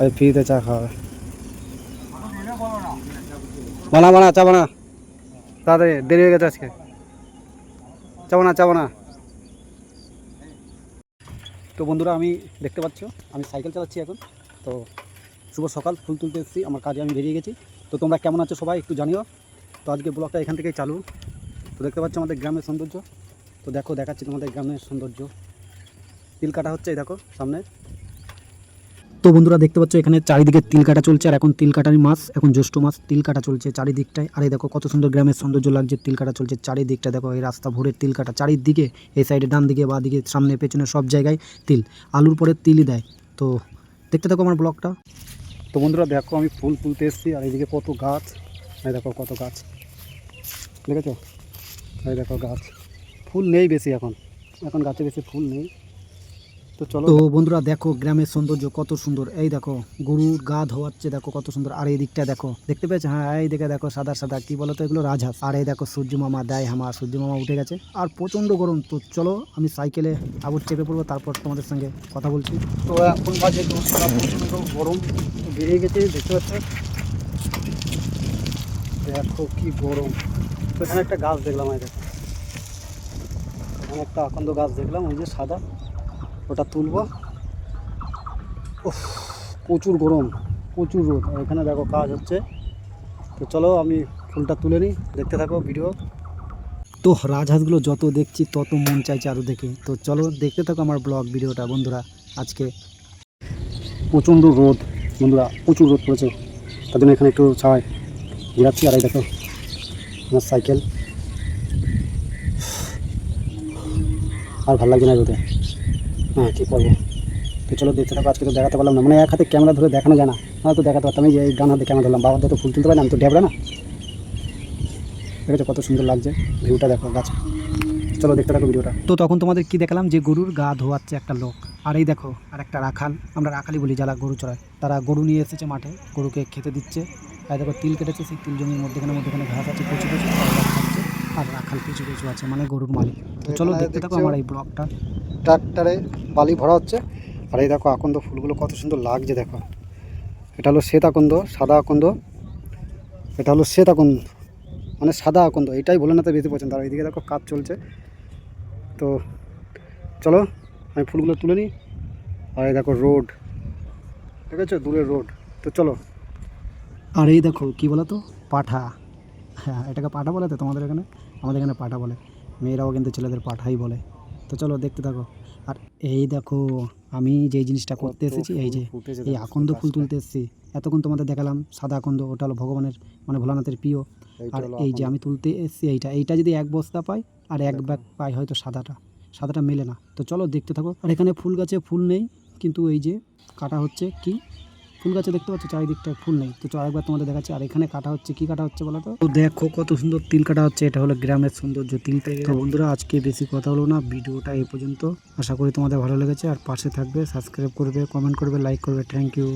আর ফ্রিতে চা খাওয়াবে বানা বানা, চা বানা। তাড়াতাড়ি, দেরি হয়ে গেছে আজকে। চা বানা চা বানা। তো বন্ধুরা, আমি দেখতে পাচ্ছ, আমি সাইকেল চালাচ্ছি এখন। তো শুভ সকাল, ফুল তুলতে এসেছি, আমার কাজে আমি বেরিয়ে গেছি। তো তোমরা কেমন আছো সবাই, একটু জানিও। তো আজকে ব্লগটা এখান থেকেই চালু। তো দেখতে পাচ্ছ আমাদের গ্রামের সৌন্দর্য। তো দেখো, দেখাচ্ছি তোমাদের গ্রামের সৌন্দর্য। তিল কাটা হচ্ছে, এই দেখো, সামনে। তো বন্ধুরা দেখতে পাচ্ছ, এখানে চারিদিকে তিল কাটা চলছে, আর এখন তিল কাটার মাস এখন জ্যৈষ্ঠ মাস তিল কাটা চলছে চারিদিকটায়। আর এই দেখো, কত সুন্দর গ্রামের সৌন্দর্য লাগছে তিল কাটা চলছে চারিদিকটা। দেখো, এই রাস্তা ভরে তিল কাটা, চারিদিকে, এই সাইডে ডান দিকে বা দিকে সামনে, পেছনে সব জায়গায় তিল। আলুর পরে তিলই দেয়। তো দেখতে থাকো আমার ব্লগটা। তো বন্ধুরা দেখো, আমি ফুল তুলতে এসেছি, আর এইদিকে কত গাছ। এই দেখো, কত গাছ। দেখেছ? এই দেখো গাছ। ফুল নেই বেশি এখন। এখন গাছে বেশি ফুল নেই। তো চলো। তো বন্ধুরা দেখো গ্রামের সৌন্দর্য কত সুন্দর। এই দেখো গরুর গা ধোয়াচ্ছে দেখো কত সুন্দর। আর এই দিকটা দেখো দেখতে পেয়েছ? হ্যাঁ এই দিকে দেখো সাদা সাদা কি বলতো এগুলো? রাজহাঁস। আর এই দেখো সূর্য মামা দেয় আমার সূর্য মামা উঠে গেছে। আর প্রচণ্ড গরম। তো চলো আমি সাইকেলে আবার চেপে পড়ব তারপর তোমাদের সঙ্গে কথা বলছি। তো এখন বাজে গরম। বেরিয়ে গেছে দেখতে পাচ্ছ? দেখো কি গরম। তো এখানে একটা গাছ দেখলাম এই দেখো। এখানে একটা আকন্দ গাছ দেখলাম ওই যে সাদা। ওটা তুলবো। প্রচুর গরম, প্রচুর রোদ। আর এখানে দেখো কাজ হচ্ছে। তো চলো আমি ফুলটা তুলে নিই, দেখতে থাকো ভিডিও। তো রাজহাঁসগুলো যত দেখছি, তত মন চাইছে আরও দেখে। তো চলো দেখতে থাকো আমার ব্লগ ভিডিওটা, বন্ধুরা, আজকে। প্রচণ্ড রোদ, বন্ধুরা, প্রচুর রোদ পড়েছে। তার জন্য এখানে একটু ছায় ঘিরাচ্ছি, আর এই দেখো, আমার সাইকেল। আর ভালো লাগছে না রোদে। হ্যাঁ কী করব তো চলো দেখতে থাকো, আজকে তো দেখাতে পারলাম না। মানে এক হাতে ক্যামেরা ধরে দেখানো যায় না। আমি তো দেখাতে পারতাম, এই ডান হাতে ক্যামেরা ধরলাম বাবার তো ফুল তুলতে পারি না, আমি তো ডেবরা না। দেখেছ কত সুন্দর লাগছে? ভিউটা দেখো, গাছ। চলো দেখতে থাকো ভিডিওটা। তো তখন তোমাদের কি দেখালাম? যে গরুর গা ধোয়াচ্ছে একটা লোক। আর এই দেখো, আর একটা রাখাল। আমরা রাখালি বলি যারা গরু চড়ায়। তারা গরু নিয়ে এসেছে মাঠে, গরুকে খেতে দিচ্ছে। আর দেখো, তিল কেটেছে, সেই তিল জমির মধ্যেখানে মধ্যখানে ঘাস আছে, প্রচুর প্রচুর। আর রাখাল কিছু কিছু আছে মানে গরুর মালিক। তো চলো দেখতে থাকো আমার এই ব্লগটা। ট্রাক্টরে বালি ভরা হচ্ছে। আর এই দেখো আকন্দ ফুলগুলো কত সুন্দর লাগছে দেখো। এটা হলো শ্বেত আকন্দ সাদা আকন্দ। এটা হলো শ্বেত আকন্দ মানে সাদা আকন্দ এটাই বলে না তো বেশি পছন্দ। আর এইদিকে দেখো কাজ চলছে। তো চলো আমি ফুলগুলো তুলে নিই। আর এই দেখো রোড ঠিক আছে দূরের রোড। তো চলো। আর এই দেখো কি বলো তো পাঠা। হ্যাঁ এটাকে পাঠা বলে তো তোমাদের এখানে? আমাদের এখানে পাঠা বলে। মেয়েরাও কিন্তু ছেলেদের পাঠাই বলে। তো চলো দেখতে থাকো। আর এই দেখো আমি যেই জিনিসটা করতে এসেছি এই যে এই আকন্দ ফুল তুলতে এসেছি। এতক্ষণ তোমাদের দেখালাম সাদা আকন্দ ওটা হলো ভগবানের মানে ভোলানাথের প্রিয়। আর এই যে আমি তুলতে এসেছি এইটা। এইটা যদি এক বস্তা পাই আর এক ব্যাগ পাই হয়তো সাদাটা। সাদাটা মেলে না। তো চলো দেখতে থাকো। আর এখানে ফুল গাছে ফুল নেই কিন্তু এই যে কাটা হচ্ছে কি? ফুল গাছে দেখতে পাচ্ছ? চারিদিকটা ফুল নেই। তো চল আরেকবার তোমাদের দেখাচ্ছি। আর এখানে কাটা হচ্ছে। কি কাটা হচ্ছে বলো তো? দেখো কত সুন্দর তিল কাটা হচ্ছে। এটা হলো গ্রামের সৌন্দর্য তিল। তো বন্ধুরা, আজকে বেশি কথা হলো না। ভিডিওটা এই পর্যন্ত। আশা করি তোমাদের ভালো লেগেছে। আর পাশে থাকবে সাবস্ক্রাইব করবে কমেন্ট করবে লাইক করবে। Thank you